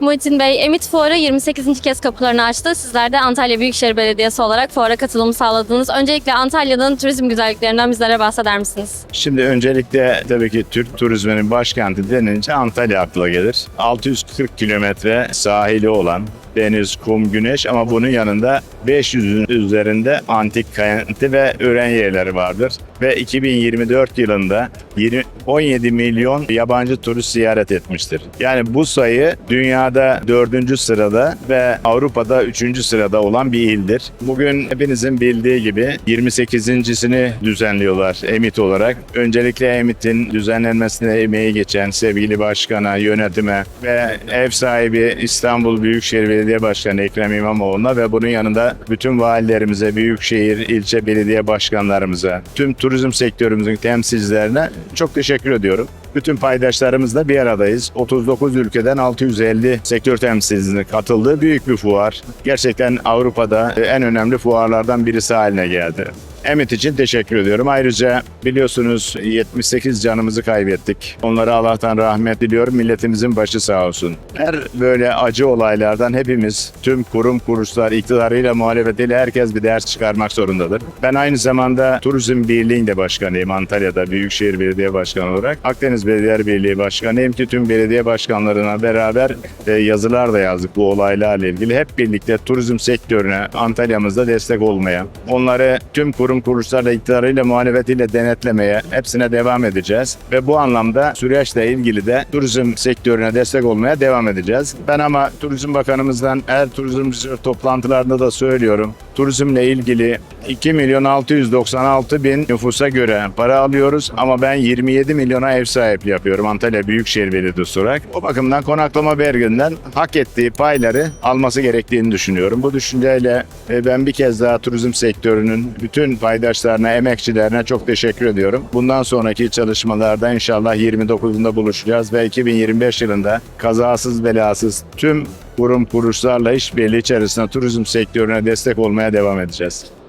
Muhittin Bey, Emit Fuarı 28. kez kapılarını açtı. Sizler de Antalya Büyükşehir Belediyesi olarak fuara katılım sağladınız. Öncelikle Antalya'nın turizm güzelliklerinden bizlere bahseder misiniz? Şimdi öncelikle tabii ki Türk turizminin başkenti denince Antalya akla gelir. 640 kilometre sahili olan deniz, kum, güneş ama bunun yanında 500'ün üzerinde antik kenti ve öğren yerleri vardır. Ve 2024 yılında 20, 17 milyon yabancı turist ziyaret etmiştir. Yani bu sayı dünyada 4. sırada ve Avrupa'da 3. sırada olan bir ildir. Bugün hepinizin bildiği gibi 28.sini düzenliyorlar Emit olarak. Öncelikle Emit'in düzenlenmesine emeği geçen sevgili başkana, yönetime ve ev sahibi İstanbul Büyükşehir Belediye Başkanı Ekrem İmamoğlu'na ve bunun yanında bütün valilerimize, büyükşehir, ilçe belediye başkanlarımıza, tüm turizm sektörümüzün temsilcilerine çok teşekkür ediyorum. Bütün paydaşlarımızla bir aradayız. 39 ülkeden 650 sektör temsilcisinin katıldığı büyük bir fuar. Gerçekten Avrupa'da en önemli fuarlardan birisi haline geldi. Emit için teşekkür ediyorum. Ayrıca biliyorsunuz 78 canımızı kaybettik. Onlara Allah'tan rahmet diliyorum. Milletimizin başı sağ olsun. Her böyle acı olaylardan hepimiz, tüm kurum kuruluşlar, iktidarıyla, muhalefetiyle herkes bir ders çıkarmak zorundadır. Ben aynı zamanda Turizm Birliği'nde başkanıyım Antalya'da Büyükşehir Belediye Başkanı olarak. Akdeniz Belediye Birliği Başkanıyım ki tüm belediye başkanlarına beraber e, yazılar da yazdık bu olaylarla ilgili. Hep birlikte turizm sektörüne Antalya'mızda destek olmaya, onları tüm kurum kuruluşlarla, iktidarıyla, muhalefetiyle denetlemeye, hepsine devam edeceğiz. Ve bu anlamda süreçle ilgili de turizm sektörüne destek olmaya devam edeceğiz. Ben ama Turizm Bakanımızdan her turizmci toplantılarında da söylüyorum. Turizmle ilgili 2 milyon 696 bin nüfusa göre para alıyoruz ama ben 27 milyona ev sahipliği yapıyorum Antalya Büyükşehir Belediyesi olarak. O bakımdan konaklama verginden hak ettiği payları alması gerektiğini düşünüyorum. Bu düşünceyle e, ben bir kez daha turizm sektörünün bütün paydaşlarına, emekçilerine çok teşekkür ediyorum. Bundan sonraki çalışmalarda inşallah 29'unda buluşacağız ve 2025 yılında kazasız belasız tüm kurum kuruluşlarla işbirliği içerisinde turizm sektörüne destek olmaya devam edeceğiz.